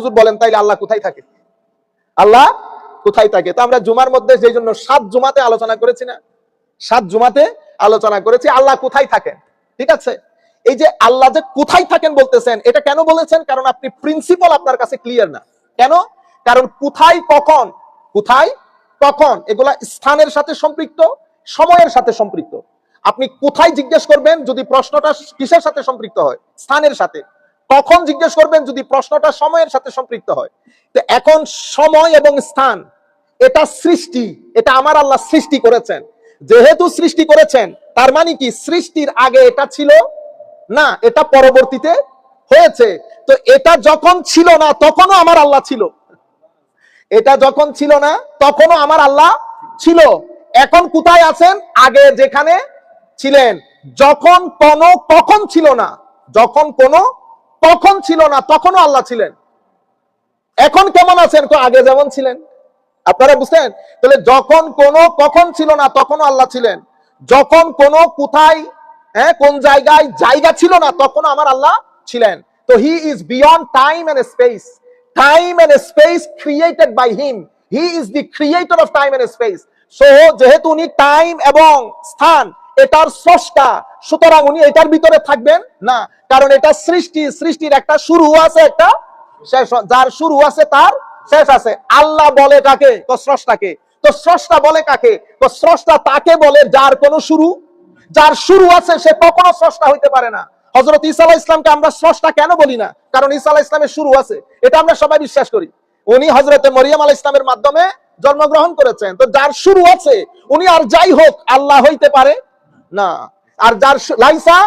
হুজুর বলেন, তাইলে আল্লাহ কোথায় থাকে? আল্লাহ কোথায় থাকে? তো আমরা জুমার মধ্যে সেই জন্য সাত জুমাতে আলোচনা করেছি না, সাত জুমাতে আলোচনা করেছি, আল্লাহ কোথায় থাকেন? ঠিক আছে? এই যে আল্লাহ যে কোথায় থাকেন বলতেছেন, এটা কেন বলেছেন? কারণ আপনি প্রিন্সিপাল আপনার কাছে ক্লিয়ার না। কেন? কারণ কোথায়, কখন? কোথায়, কখন? এগুলা স্থানের সাথে সম্পৃক্ত, সময়ের সাথে সম্পৃক্ত। আপনি কোথায় জিজ্ঞেস করবেন যদি প্রশ্নটা কিসের সাথে সম্পৃক্ত হয়? স্থানের সাথে। কখন জিজ্ঞেস করবেন যদি প্রশ্নটা সময়ের সাথে সম্পৃক্ত হয়? তো এখন সময় এবং স্থান, এটা সৃষ্টি, এটা আমার আল্লাহ সৃষ্টি করেছেন। যেহেতু সৃষ্টি করেছেন, তার মানে কি? সৃষ্টির আগে এটা ছিল না, এটা পরবর্তীতে হয়েছে। তো এটা যখন ছিল না, তখনও আমার আল্লাহ ছিল। এটা যখন ছিল না, তখনও আমার আল্লাহ ছিল। এখন কোথায় আছেন? আগে যেখানে ছিলেন। যখন কোন, কখন ছিল না, যখন কোন কখন ছিল না, তখনও আল্লাহ ছিলেন। এখন কেমন আছেন? কো আগে যেমন ছিলেন। আপনারা বুঝছেন? তাহলে যখন কোন কখন ছিল না, তখনও আল্লাহ ছিলেন। যখন কোন কোথায় হ্যাঁ কোন জায়গায় জায়গা ছিল না তখন আমার আল্লাহ ছিলেন। তো he is beyond time and space time and space created by him he is the creator of time and space so যেহেতু উনি টাইম এবং স্থান এটার স্রষ্টা, সুতরাং উনি এটার ভিতরে থাকবেন? না, কারণ এটা সৃষ্টি, সৃষ্টির একটা শুরু আছে একটা শেষ, যার শুরু আছে তার শেষ আছে। আল্লাহ বলে কাকে? তো স্রষ্টাকে। তো স্রষ্টা বলে কাকে? তো স্রষ্টা তাকে বলে যার কোনো শুরু, যার শুরু আছে সে কখনো স্রষ্টা হইতে পারে না। হজরত ইসা আলাহ ইসলামকে আমরা স্রষ্টা কেন বলি না? কারণ ইসা আলাহ ইসলামের শুরু আছে। এটা আমরা সবাই বিশ্বাস করি। উনি হজরতে মরিয়াম আলাহ ইসলামের মাধ্যমে জন্মগ্রহণ করেছেন। তো যার শুরু আছে, উনি আর যাই হোক, আল্লাহ হইতে পারে না। আর যার লাইসা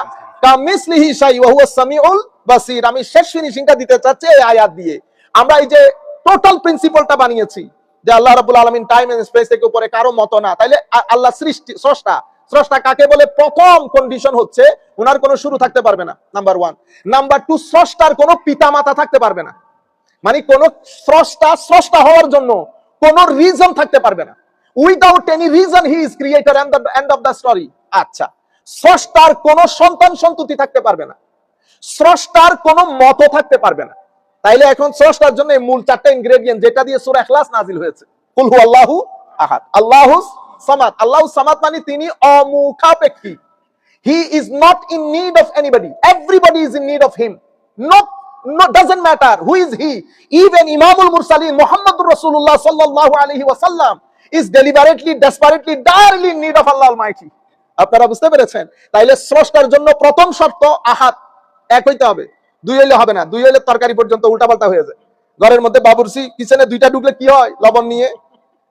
কামিসলিহি শাই, ওয়া হুয়া সামিউল বাসির। আমি শেষ ফিনিশিংটা দিতে চাচ্ছি এই আয়াত দিয়ে। আমরা এই যে টোটাল প্রিন্সিপালটা বানিয়েছি, যে আল্লাহ রাব্বুল আলামিন টাইম এন্ড স্পেস থেকে উপরে কারও মত না। তাইলে আল্লাহ সৃষ্টি, স্রষ্টা স্রষ্টা কাকে বলে? প্রথম কন্ডিশন হচ্ছে ওনার কোনো শুরু থাকতে পারবে না নাম্বার ওয়ান নাম্বার টু স্রষ্টার কোনো পিতামাতা থাকতে পারবে না। মানে কোন স্রষ্টা স্রষ্টা হওয়ার জন্য কোন রিজন থাকতে পারবে না। Without any reason he is creator and the end of the story আচ্ছা স্রষ্টার কোন সন্তান সন্ততি থাকতে পারবে না। স্রষ্টার কোন মত থাকতে পারবে না। তাইলে এখন স্রষ্টার জন্য মূল চারটা ইনগ্রেডিয়েন্ট যেটা দিয়ে সূরা ইখলাস নাজিল হয়েছে। কুল হু আল্লাহু আহাদ। আল্লাহু সামাদ। আল্লাহু সামাদ মানে তিনি অমুখাপেক্ষী। He is not in need of anybody. Everybody is in need of him. Not, no, doesn't matter who is he. Even Imamul Mursaleen, Muhammadur Rasulullah sallallahu alaihi wasallam desperately, direly in need of Allah Almighty. আপনারা বুঝতে পেরেছেন? তাইলে স্রষ্টার জন্য প্রথম শর্ত আহাত এক হইতে হবে। দুই হইলে হবে না। দুই হইলে তরকারি পর্যন্ত উল্টাপাল্টা হয়ে যায়। ঘরের মধ্যে বাবুরসি কিচেনে দুইটা ঢুকলে কি হয়? লবণ নিয়ে।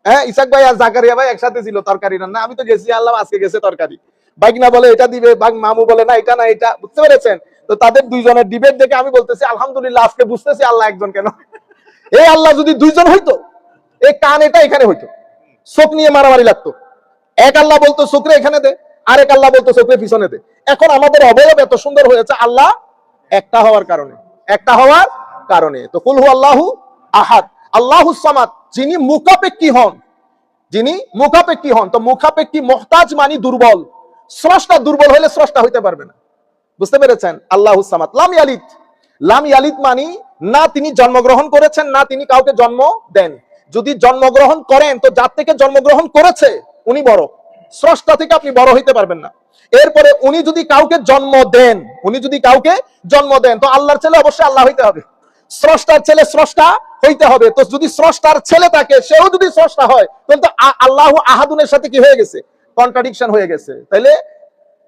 হ্যাঁ ইসাক ভাই আর জাকারিয়া ভাই একসাথে ছিল তরকারি আমি তো গেছি আনলাম আজকে গেছে তরকারি। বাইক না বলে এটা দিবে বাগ মামু বলে না এটা না এটা। বুঝতে পেরেছেন? তো তাদের দুইজনের ডিবেট দেখে আমি বলতেছি আলহামদুলিল্লাহ আজকে বুঝতেছি আল্লাহ একজন কেন? এই আল্লাহ যদি দুইজন হইতো এই কান এটা এখানে হইতো। চোখ নিয়ে মারামারি লাগতো। এক আল্লাহ বলতো চোখরে এখানে দে। আরেক আল্লাহ বলতো চোখরে পিছনে দে। এখন আমাদের অবয়ব এত সুন্দর হয়েছে, আল্লাহ একটা হওয়ার কারণে। একটা হওয়ার কারণে। তো কুলহু আল্লাহু আহাদ। আল্লাহু যিনি মুখাপেক্ষী হন, যিনি মুখাপেক্ষী হন, তো মুখাপেক্ষী মহতাজ মানি দুর্বল। স্রষ্টা দুর্বল হলে স্রষ্টা হইতে পারবে না। বুঝতে পেরেছেন? আল্লাহ সামাদ। লাম ইয়ালিদ। লাম ইয়ালিদ মানি, না তিনি জন্মগ্রহণ করেছেন, না তিনি কাউকে জন্ম দেন। যদি জন্মগ্রহণ করেন, তো যার থেকে জন্মগ্রহণ করেছে, উনি বড়। স্রষ্টা থেকে আপনি বড় হইতে পারবেন না। এরপরে উনি যদি কাউকে জন্ম দেন, উনি যদি কাউকে জন্ম দেন, তো আল্লাহর ছেলে অবশ্যই আল্লাহ হইতে হবে। স্রষ্টার ছেলে স্রষ্টা হইতে হবে। তো যদি স্রষ্টার ছেলে থাকে, সেও যদি স্রষ্টা হয়, তাহলে তো আল্লাহ আহাদুনের সাথে কি হয়ে গেছে? কন্ট্রাডিকশন হয়ে গেছে। তাইলে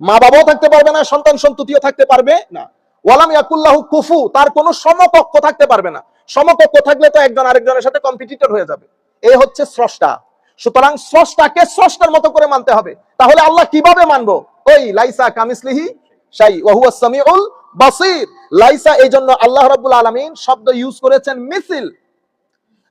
মা বাবাও থাকতে পারবে না সন্তান সন্ততিও থাকতে পারবে না। ওয়ালাম ইয়াকুল্লাহু কুফু, তার কোনো সমকক্ষ থাকতে পারবে না। সমকক্ষ থাকলে তো একজন আরেকজনের সাথে কম্পিটিটর হয়ে যাবে। এই হচ্ছে স্রষ্টা। সুতরাং স্রষ্টাকে স্রষ্টার মতো করে মানতে হবে। তাহলে আল্লাহ কীভাবে মানবো? ওই, লাইসা কামিসলিহি শাই ওয়াহুয়া সামিউল বাসির। লাইসা এই জন্য আল্লাহ রাব্বুল আলামিন শব্দ ইউজ করেছেন মিসিল।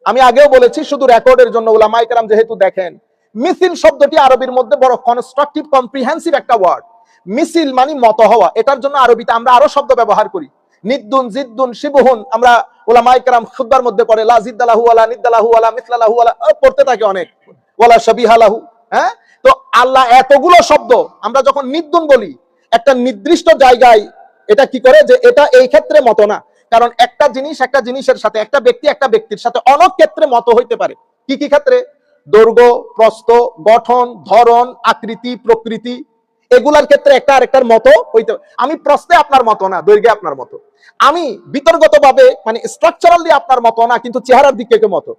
আমি আগেও বলেছি, শুধু রেকর্ডের জন্য ওলামায়ে কেরাম যেহেতু দেখেন। মিছিল শব্দটি আরবির মধ্যে বড় কনস্ট্রাকটিভ কম্প্রিহেন্সিভ একটা ওয়ার্ড মিছিল মানে মত হওয়া। এটার জন্য আরবিতে আমরা আরও শব্দ ব্যবহার করি। নিদ্দুন, জিদ্দুন, শিবহুন, আমরা ওলামায়ে কেরাম খুতবার মধ্যে পড়ে লা জিদ্দালাহু ওয়ালা নিদ্দালাহু ওয়ালা মিসলালাহু ওয়ালা ও, পড়তে থাকে অনেক। হ্যাঁ? তো আল্লাহ এতগুলো শব্দ আমরা যখন নিদ্দুন বলি একটা নির্দিষ্ট জায়গায় এটা কি করে? যে এটা এই ক্ষেত্রে মত না। কারণ একটা জিনিস একটা জিনিসের সাথে একটা ব্যক্তি একটা ব্যক্তির সাথে অনেক ক্ষেত্রে মত হইতে পারে। কি কি ক্ষেত্রে? দৈর্ঘ্য প্রস্থ গঠন ধরন আকৃতি প্রকৃতি এগুলার ক্ষেত্রে একটা আরেকটার মতো হইতে আমি প্রশ্নে আপনার মতো না, দৈর্ঘ্যে আপনার মতো। আমি বিতর্কত ভাবে মানে স্ট্রাকচারালি আপনার মতো না, কিন্তু চেহারার দিক থেকে মতো।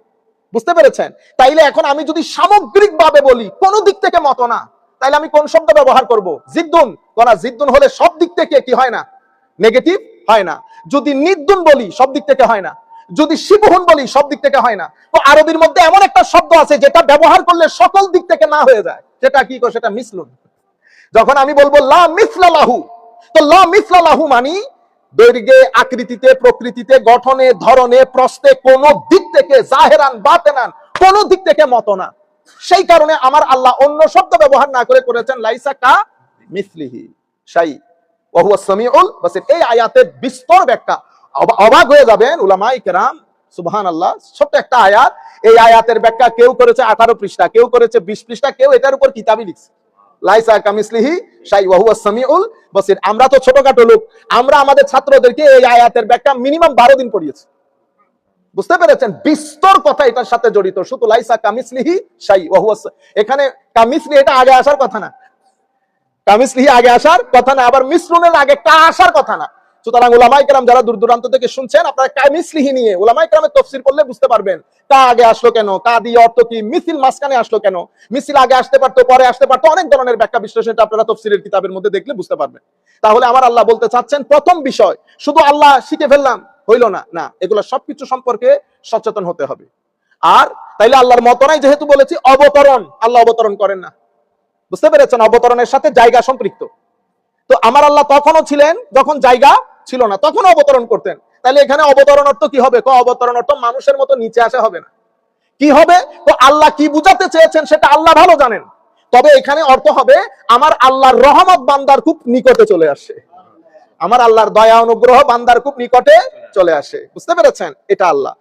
বুঝতে পেরেছেন? তাইলে এখন আমি যদি সামগ্রিক ভাবে বলি, কোন দিক থেকে মতো না, তাইলে আমি কোন শব্দ ব্যবহার করব? জিদ্দুন। কোন জিদ্দুন হলে সব দিক থেকে কি হয় না? নেগেটিভ হয় না। যদি নির্দুন বলি, সব দিক থেকে হয় না। যদি শিবহুন বলি, সব দিক থেকে হয় না। তো আরবির মধ্যে এমন একটা শব্দ আছে, যেটা ব্যবহার করলে সকল দিক থেকে না হয়ে যায়। সেটা কি কো? সেটা মিসলুন। যখন আমি বলব, লা মিসলালাহু তো লা মিসলালাহু মানি দৈর্ঘ্যে, আকৃতিতে, প্রকৃতিতে, গঠনে, ধরনে প্রস্তে কোন দিক থেকে জাহেরান, বাতেনান, কোন দিক থেকে মত না সেই কারণে আমার আল্লাহ অন্য শব্দ ব্যবহার না করে করেছেন, লাইসা কা মিসলিহি বাসির। এই আয়াতের বিস্তর ব্যাখ্যা অবাক হয়ে যাবেন উলামাই কেরাম সুবহান আল্লাহ ছোট্ট একটা আয়াত। এই আয়াতের ব্যাখ্যা কেউ করেছে আঠারো পৃষ্ঠা, কেউ করেছে বিশ পৃষ্ঠা, কেউ এটার উপর কিতাবই লিখছে। লাইসা কামিসলিহি বসির, আমরা তো ছোটখাটো লোক, আমরা আমাদের ছাত্রদেরকে এই আয়াতের ব্যাখ্যা মিনিমাম বারো দিন পড়িয়েছি। বুঝতে পেরেছেন? বিস্তর কথা এটার সাথে জড়িত, শুধু লাইসা কামিসলিহি শাই ওয়াহুয়া এখানে কামিসলি এটা আগে আসার কথা না। কামিসলিহি আগে আসার কথা না, আবার মিশ্রণের আগে কা আসার কথা না। সুতরাং ওলামাই কেরাম যারা দূর দূরান্ত থেকে শুনছেন, আপনারা কামিসলিহি নিয়ে ওলামাই কেরামের তফসির করলে বুঝতে পারবেন কা আগে আসলো কেন কা দিয়ে অর্থ কি, মিছিল মাঝখানে আসলো কেন, মিছিল আগে আসতে পারতো, পরে আসতে পারতো, অনেক ধরনের ব্যাখ্যা বিশ্লেষণ এটা আপনারা তফসিলের কিতাবের মধ্যে দেখলে বুঝতে পারবেন। তাহলে আমার আল্লাহ বলতে চাচ্ছেন, প্রথম বিষয়, শুধু আল্লাহ শিখে ফেললাম, হইল না না, এগুলো সবকিছু সম্পর্কে সচেতন হতে হবে। আর তাইলে আল্লাহর মতনাই যেহেতু বলেছি, অবতরণ, আল্লাহ অবতরণ করেন না। বুঝতে পেরেছেন? অবতরণের সাথে জায়গা সম্পৃক্ত। তো আমার আল্লাহ তখনও ছিলেন যখন জায়গা ছিল না, তখনও অবতরণ করতেন। তাহলে এখানে অবতরণ অর্থ কি হবে? ক অবতরণ অর্থ মানুষের মতো নিচে আসা হবে না। কি হবে? তো আল্লাহ কি বুঝাতে চেয়েছেন সেটা আল্লাহ ভালো জানেন। তবে এখানে অর্থ হবে, আমার আল্লাহর রহমত বান্দার খুব নিকটে চলে আসে। আমার আল্লাহর দয়া অনুগ্রহ বান্দার খুব নিকটে চলে আসে। বুঝতে পেরেছেন? এটা আল্লাহ।